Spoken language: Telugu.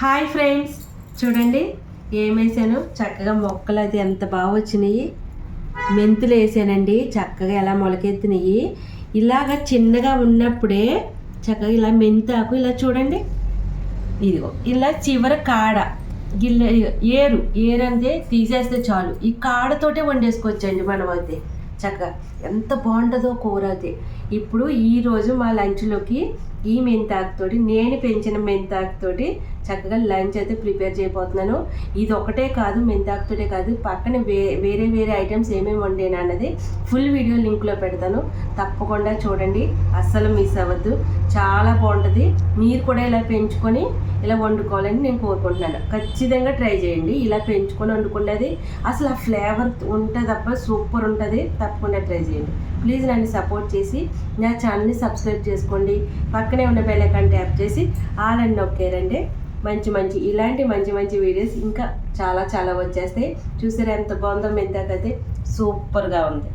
Hi friends. చూడండి ఏమేసాను? చక్కగా మొక్కలు అది ఎంత బాగా వచ్చినాయి. మెంతులు వేసానండి. చక్కగా ఎలా మొలకెత్తినాయి. ఇలాగ చిన్నగా ఉన్నప్పుడే చక్కగా ఇలా మెంతాకు ఇలా చూడండి. ఇదిగో ఇలా చివర కాడ గిల్ల ఏరు ఏరు. అంతే తీసేస్తే చాలు. ఈ కాడతోటే వండేసుకోవచ్చండి మనం అయితే చక్కగా. ఎంత బాగుంటుందో కూర అయితే ఇప్పుడు ఈరోజు మా లంచ్లోకి ఈ మెంతాకుతోటి నేను పెంచిన మెంతాకుతోటి చక్కగా లంచ్ అయితే ప్రిపేర్ చేయబోతున్నాను. ఇది ఒకటే కాదు మెంతాకుతోటే కాదు పక్కన వే వేరే వేరే ఐటమ్స్ ఏమేమి వండాను అన్నది ఫుల్ వీడియో లింక్లో పెడతాను. తప్పకుండా చూడండి. అస్సలు మిస్ అవ్వద్దు. చాలా బాగుంటుంది. మీరు కూడా ఇలా పెంచుకొని ఇలా వండుకోవాలని నేను కోరుకుంటున్నాను. ఖచ్చితంగా ట్రై చేయండి. ఇలా పెంచుకొని వండుకున్నది అసలు ఆ ఫ్లేవర్ ఉంటుంది తప్ప సూపర్ ఉంటుంది. తప్పకుండా ట్రై చేయండి. ప్లీజ్ నన్ను సపోర్ట్ చేసి నా ఛానల్ని సబ్స్క్రైబ్ చేసుకోండి. పక్కనే ఉన్న బెల్ ట్యాప్ చేసి ఆలన్నీ నొక్కారండి మంచి మంచి ఇలాంటి మంచి మంచి వీడియోస్ ఇంకా చాలా చాలా వచ్చేస్తాయి. చూసారా ఎంత బాగుందో మెంతాకైతే సూపర్గా ఉంది.